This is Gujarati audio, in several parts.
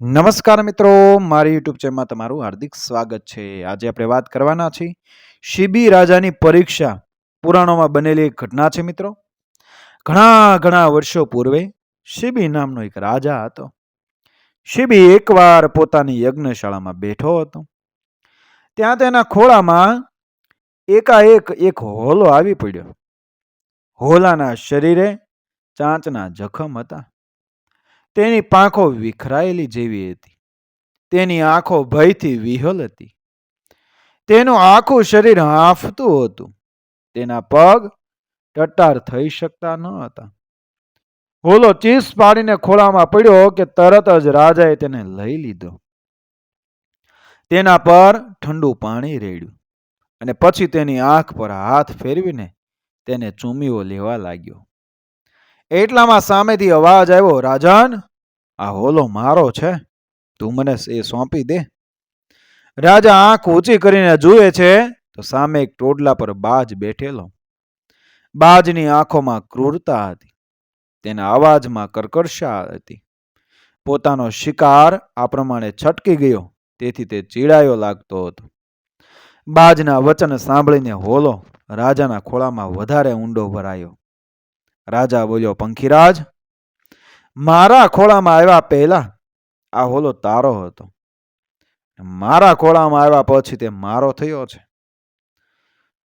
નમસ્કાર મિત્રો, મારી યુટ્યુબ ચેનલમાં તમારું હાર્દિક સ્વાગત છે. આજે આપણે વાત કરવાના છીએ શિબી રાજાની પરીક્ષા પુરાણોમાં બનેલી એક ઘટના છે મિત્રો. ઘણા ઘણા વર્ષો પૂર્વે શિબી નામનો એક રાજા હતો. શિબી એકવાર પોતાની યજ્ઞશાળામાં બેઠો હતો. ત્યાં તેના ખોળામાં એકાએક એક હોલો આવી પડ્યો. હોલાના શરીરે ચાંચના જખમ હતા. તેની પાંખો વિખરાયેલી જેવી હતી. તેની આંખો ભયથી વિહલ હતી. તેનું આખું શરીર હાંફતું હતું. તેના પગ ટટ્ટાર થઈ શકતા ન હતા. હોલો ચીસ પાડીને ખોળામાં પડ્યો કે તરત જ રાજાએ તેને લઈ લીધો. તેના પર ઠંડુ પાણી રેડ્યું અને પછી તેની આંખ પર હાથ ફેરવીને તેને ચૂમીઓ લેવા લાગ્યો. એટલામાં સામેથી અવાજ આવ્યો, રાજન આ હોલો મારો છે, તું મને એ સોંપી દે. રાજા આંખ ઊંચી કરીને જુએ છે, તો સામે એક ટોડલા પર બાજ બેઠેલો. બાજની આંખોમાં ક્રૂરતા હતી, તેના અવાજમાં કરકરશા હતી. પોતાનો શિકાર આ પ્રમાણે છટકી ગયો, તેથી તે ચીડાયો લાગતો હતો. બાજના વચન સાંભળીને હોલો રાજાના ખોળામાં વધારે ઊંડો ભરાયો. રાજા બોલ્યો, પંખીરાજ મારા ખોળામાં આવ્યા પહેલા આ હોલો તારો હતો. મારા ખોળામાં આવ્યા પછી તે મારો થયો છે.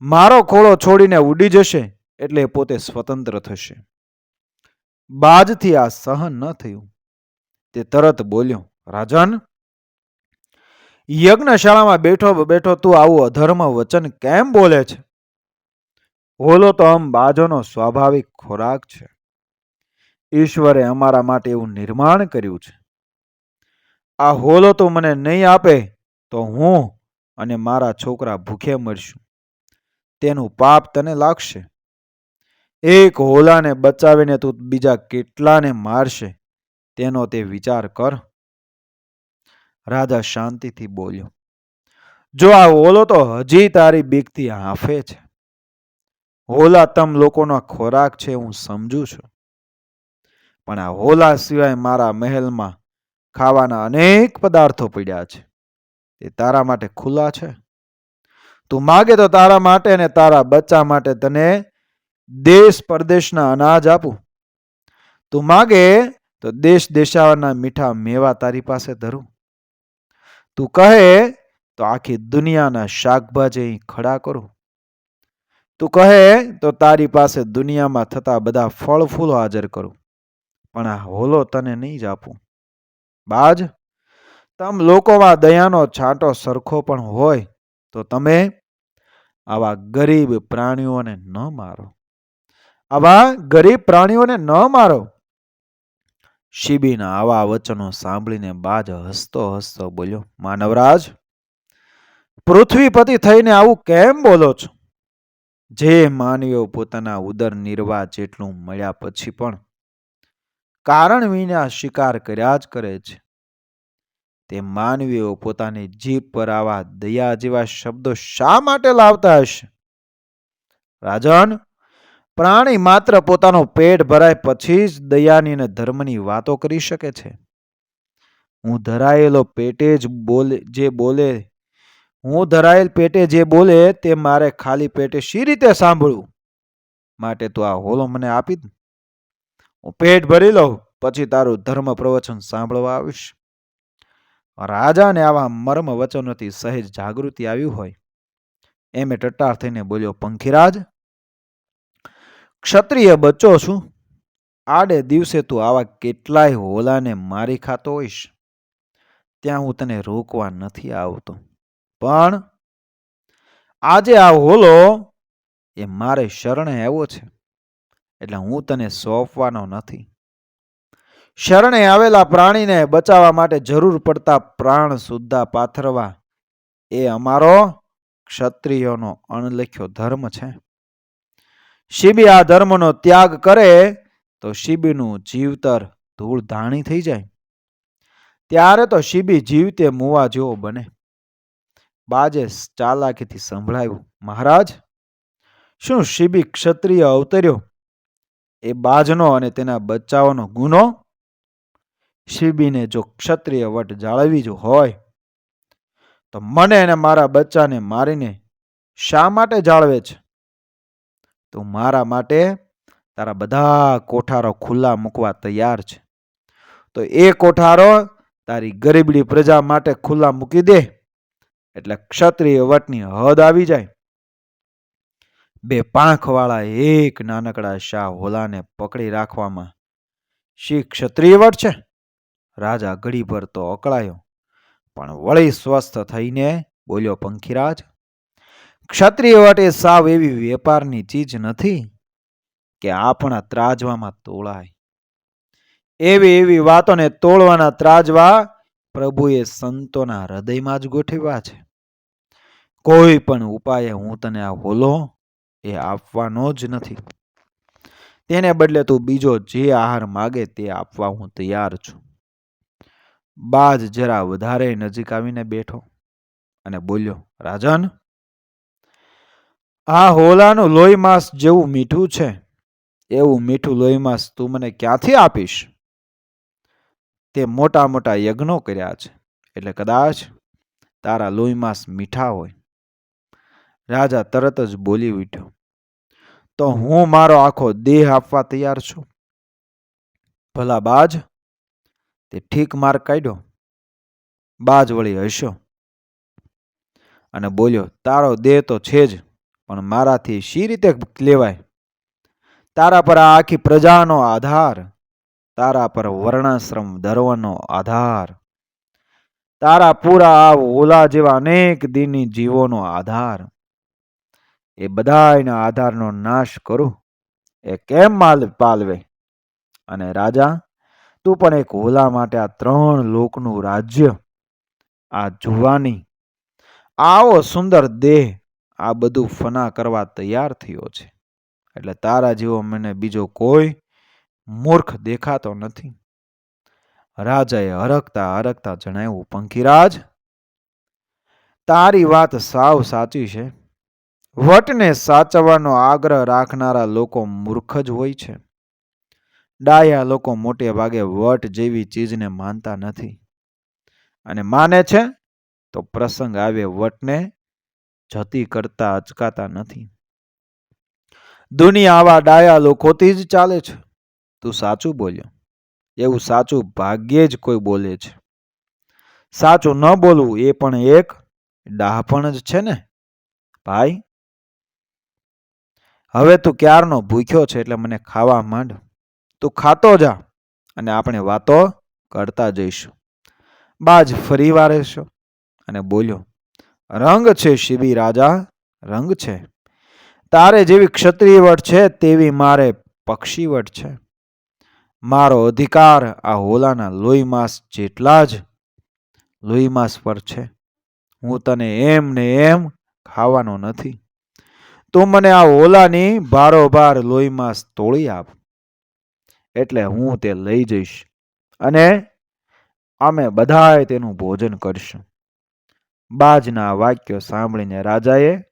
મારો ખોળો છોડીને ઉડી જશે એટલે પોતે સ્વતંત્ર થશે. બાજથી આ સહન ન થયું. તે તરત બોલ્યો, રાજન, યજ્ઞશાળામાં બેઠો બેઠો તું આવું અધર્મ વચન કેમ બોલે છે? હોલો તો આમ બાજોનો સ્વાભાવિક ખોરાક છે. ઈશ્વરે અમારા માટે એવું નિર્માણ કર્યું છે. આ હોલો તો મને નહીં આપે, તો હું અને મારા છોકરા ભૂખે મરશું. તેનું પાપ તને લાગશે. એક હોલાને બચાવીને તું બીજા કેટલાને મારશે, તેનો તે વિચાર કર. રાજા શાંતિથી બોલ્યો, જો આ હોલો તો હજી તારી બીકથી હાંફે છે. હોલા તમ લોકોનો ખોરાક છે, હું સમજુ છું. પણ આ હોલા સિવાય મારા મહેલમાં ખાવાના અનેક પદાર્થો પડ્યા છે. તે તારા માટે ખુલ્લા છે. તું માગે તો તારા માટે અને તારા બચ્ચા માટે તને દેશ પરદેશના અનાજ આપું. તું માગે તો દેશ દેશાવરના મીઠા મેવા તારી પાસે ધરું. તું કહે તો આખી દુનિયાના શાકભાજી ખડા કરું. તું કહે તો તારી પાસે દુનિયામાં થતા બધા ફળ ફૂલો હાજર કરું. પણ આ હોલો તને નહીં જ આપું. બાજ, તમ લોકોમાં દયાનો છાંટો સરખો પણ હોય તો તમે આવા ગરીબ પ્રાણીઓને ન મારો. આવા ગરીબ પ્રાણીઓને ન મારો. શિબીના આવા વચનો સાંભળીને બાજ હસતો હસતો બોલ્યો, માનવરાજ, પૃથ્વીપતિ થઈને આવું કેમ બોલો છો? જે માનવીઓ પોતાના ઉદર નિર્વાહ જેટલું મળ્યા પછી પણ કારણ વિના શિકાર કર્યા જ કરે છે. તે માનવીઓ પોતાની જીભ પર આવા દયા જેવા શબ્દો શા માટે લાવતા હશે? રાજન, પ્રાણી માત્ર પોતાનું પેટ ભરાય પછી જ દયાની અને ધર્મની વાતો કરી શકે છે. હું ધરાયેલો પેટે જ બોલે, જે બોલે, હું ધરાયેલ પેટે જે બોલે તે મારે ખાલી પેટે શી રીતે સાંભળવું? માટે તું આ હોલો મને આપી દે. હું પેટ ભરી લઉં, પછી તારું ધર્મ પ્રવચન સાંભળવા આવીશ. રાજાને આવા મર્મ વચનોથી સહેજ જાગૃતિ આવ્યું હોય. એમે ટટ્ટાર થઈને બોલ્યો, પંખીરાજ, ક્ષત્રિય બચ્ચો છું. આડે દિવસે તું આવા કેટલાય હોલાને મારી ખાતો હોઈશ. ત્યાં હું તને રોકવા નથી આવતો. પણ આજે આ હોલો એ મારે શરણે આવ્યો છે. એટલે હું તને સોંપવાનો નથી. શરણે આવેલા પ્રાણીને બચાવવા માટે જરૂર પડતા પ્રાણ સુદ્ધા પાથરવા એ અમારો ક્ષત્રિયોનો અણલખ્યો ધર્મ છે. શિબી આ ધર્મનો ત્યાગ કરે તો શિબીનું જીવતર ધૂળ ધાણી થઈ જાય. ત્યારે તો શિબી જીવતે મુવા જેવો બને. બાજે ચાલાકીથી સંભળાયું, મહારાજ, શું શિબી ક્ષત્રિય અવતર્યો? એ બાજનો અને તેના બચ્ચાઓનો ગુનો શિબીને જો ક્ષત્રિય વટ જાળવી જ હોય, તો મને અને મારા બચ્ચાને મારીને શા માટે જાળવે છે? તું મારા માટે તારા બધા કોઠારો ખુલ્લા મૂકવા તૈયાર છે. તો એ કોઠારો તારી ગરીબડી પ્રજા માટે ખુલ્લા મૂકી દે, એટલે ક્ષત્રિય વટની હદ આવી જાય. બે પાંખવાળા એક નાનકડા શાહ હોલાને પકડી રાખવામાં શી ક્ષત્રિય વટ છે? રાજા ઘડીભર તો અકળાયો. પણ વળી સ્વસ્થ થઈને બોલ્યો, પંખીરાજ, ક્ષત્રિય વટ એ સાવ એવી વેપારની ચીજ નથી કે આપણા ત્રાજવામાં તોળાય. એવી એવી વાતોને તોડવાના ત્રાજવા પ્રભુએ સંતોના હૃદયમાં જ ગોઠવ્યા છે. કોઈ પણ ઉપાયે હું તને આ હોલો એ આપવાનો જ નથી. તેને બદલે તું બીજો જે આહાર માગે તે આપવા હું તૈયાર છું. બાજ જરા વધારે નજીક આવીને બેઠો અને બોલ્યો, રાજન, આ હોલાનું લોહી માંસ જેવું મીઠું છે. એવું મીઠું લોહી માંસ તું મને ક્યાંથી આપીશ? તે મોટા મોટા યજ્ઞો કર્યા છે. એટલે કદાચ તારા લોહી માંસ મીઠા હોય. રાજા તરત જ બોલી ઉઠ્યો, તો હું મારો આખો દેહ આપવા તૈયાર છું. ભલા બાજ, તે ઠીક માર કાઢ્યો. બાજ વળી હસ્યો અને બોલ્યો, તારો દેહ તો છે જ, પણ મારાથી શી રીતે લેવાય? તારા પર આ આખી પ્રજાનો આધાર, તારા પર વર્ણાશ્રમ ધર્મનો આધાર, તારા પૂરા આ ઓલા જેવા અનેક દિની જીવોનો આધાર. એ બધાયના આધારનો નાશ કરું. એ કેમ માલ પાલવે? અને રાજા, તું પણ એક હોલા માટે આ ત્રણ લોકનું રાજ્ય, આ જુવાની, આવો સુંદર દેહ, આ બધું ફના કરવા તૈયાર થયો છે. એટલે તારા જેવો મને બીજો કોઈ મૂર્ખ દેખાતો નથી. રાજાએ હરખતા હરખતા જણાવ્યું, પંખીરાજ, તારી વાત સાવ સાચી છે. વટને સાચવવાનો આગ્રહ રાખનારા લોકો મૂર્ખ જ હોય છે. ડાયા લોકો મોટે ભાગે વટ જેવી ચીજને માનતા નથી. અને માને છે તો પ્રસંગ આવે વટને જતી કરતા અચકાતા નથી. દુનિયા આવા ડાયા લોકોથી જ ચાલે છે. તું સાચું બોલ્યો. એવું સાચું ભાગ્યે જ કોઈ બોલે છે. સાચું ન બોલવું એ પણ એક ડાહપણ જ છે ને. ભાઈ હવે તું ક્યારનો ભૂખ્યો છે એટલે મને ખાવા માંડ. તું ખાતો જા અને આપણે વાતો કરતા જઈશું. બાજ ફરી વારેશો અને બોલ્યો, રંગ છે શિબી રાજા, રંગ છે. તારે જેવી ક્ષત્રિયવટ છે તેવી મારે પક્ષીવટ છે. મારો અધિકાર આ હોલાના લોહી માસ જેટલા જ લોહી માસ પર છે. હું તને એમ ને એમ ખાવાનો નથી. તું મને આ ઓલાની બારોબાર લોહીમાં તોળી આપ. એટલે હું તે લઈ જઈશ અને અમે બધાએ તેનું ભોજન કરશું. બાજના વાક્યો સાંભળીને રાજાએ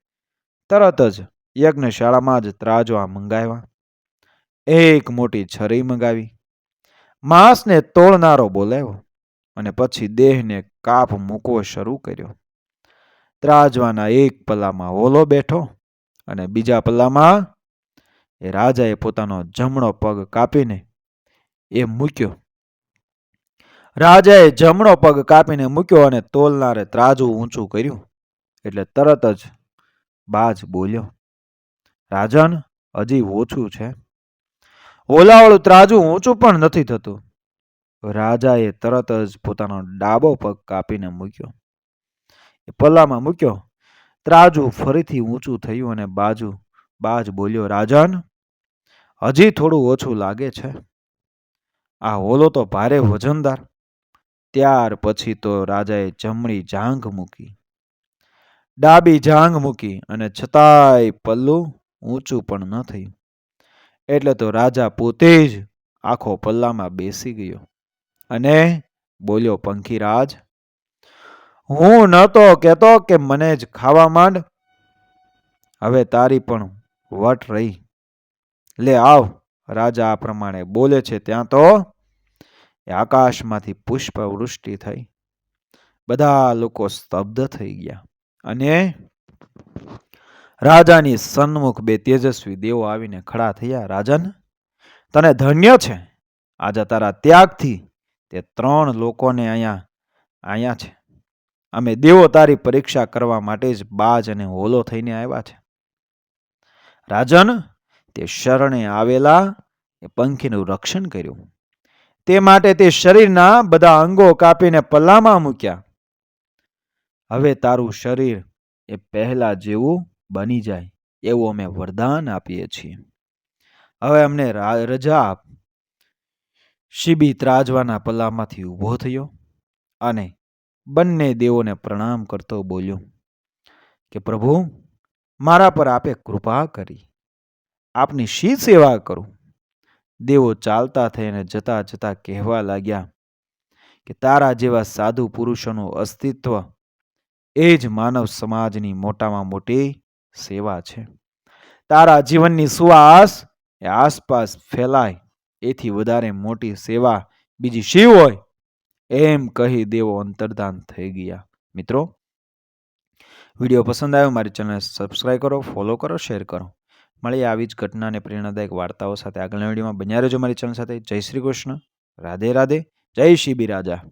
તરત જ યજ્ઞશાળામાં જ ત્રાજવા મંગાવ્યા. એક મોટી છરી મંગાવી. માંસને તોડનારો બોલાવ્યો અને પછી દેહને કાપ મૂકવો શરૂ કર્યો. ત્રાજવાના એક પલામાં હોલો બેઠો અને બીજા પલ્લામાં એ રાજાએ પોતાનો જમણો પગ કાપીને એ મૂક્યો. રાજાએ જમણો પગ કાપીને મૂક્યો અને તોલનારે ત્રાજુ ઊંચું કર્યું એટલે તરત જ બાજ બોલ્યો, રાજન, હજી ઓછું છે. ઓલાવાળું ત્રાજુ ઊંચું પણ નથી થતું. રાજાએ તરત જ પોતાનો ડાબો પગ કાપીને મૂક્યો. એ પલ્લામાં મૂક્યો ત્રાજુ ફરીથી ઊંચું થયું અને બાજુ, બાજ બોલ્યો, રાજન, હજી થોડું ઓછું લાગે છે. આ હોલો તો ભારે વજનદાર. ત્યાર પછી તો રાજાએ જમણી જાંઘ મૂકી, ડાબી જાંઘ મૂકી અને છતાંય પલ્લું ઊંચું પણ ન થયું. એટલે તો રાજા પોતે જ આખો પલ્લામાં બેસી ગયો અને બોલ્યો, પંખીરાજ હું નહોતો કહેતો કે મને જ ખાવા માંડ. હવે તારી પણ વટ રહી. લે આવ, રાજા આ પ્રમાણે બોલે છે ત્યાં તો આકાશમાંથી પુષ્પવૃષ્ટિ થઈ. બધા લોકો સ્તબ્ધ થઈ ગયા અને રાજાની સન્મુખ બે તેજસ્વી દેવો આવીને ખડા થયા. રાજન, તને ધન્ય છે? આજે તારા ત્યાગથી તે ત્રણ લોકોને અહીંયા અહીંયા છે. અમે દેવો તારી પરીક્ષા કરવા માટે જ બાજ અને હોલો થઈને આવ્યા છે. રાજન, તે શરણે આવેલા એ પંખીનું રક્ષણ કર્યું. તે માટે તે શરીરના બધા અંગો કાપીને પલ્લામાં મૂક્યા. હવે તારું શરીર એ પહેલા જેવું બની જાય એવું અમે વરદાન આપીએ છીએ. હવે અમને રજા આપ. શિબી ત્રાજવાના પલ્લામાંથી ઊભો થયો અને બંને દેવોને પ્રણામ કરતો બોલ્યો કે પ્રભુ, મારા પર આપે કૃપા કરી. આપની શી સેવા કરું? દેવો ચાલતા થઈને જતા જતા કહેવા લાગ્યા કે તારા જેવા સાધુ પુરુષોનું અસ્તિત્વ એ જ માનવ સમાજની મોટામાં મોટી સેવા છે. તારા જીવનની સુવાસ એ આસપાસ ફેલાય, એથી વધારે મોટી સેવા બીજી શી હોય? એમ કહી દેવો અંતર્ધાન થઈ ગયા. મિત્રો, વીડિયો પસંદ આવ્યો મારી ચેનલ સબસ્ક્રાઈબ કરો ફોલો કરો શેર કરો. મળીએ આવી જ ઘટના અને પ્રેરણાદાયક વાર્તાઓ સાથે આગળના વિડીયોમાં. બન્યા રહેજો મારી ચેનલ સાથે. જય શ્રી કૃષ્ણ. રાધે રાધે. જય શિબી રાજા.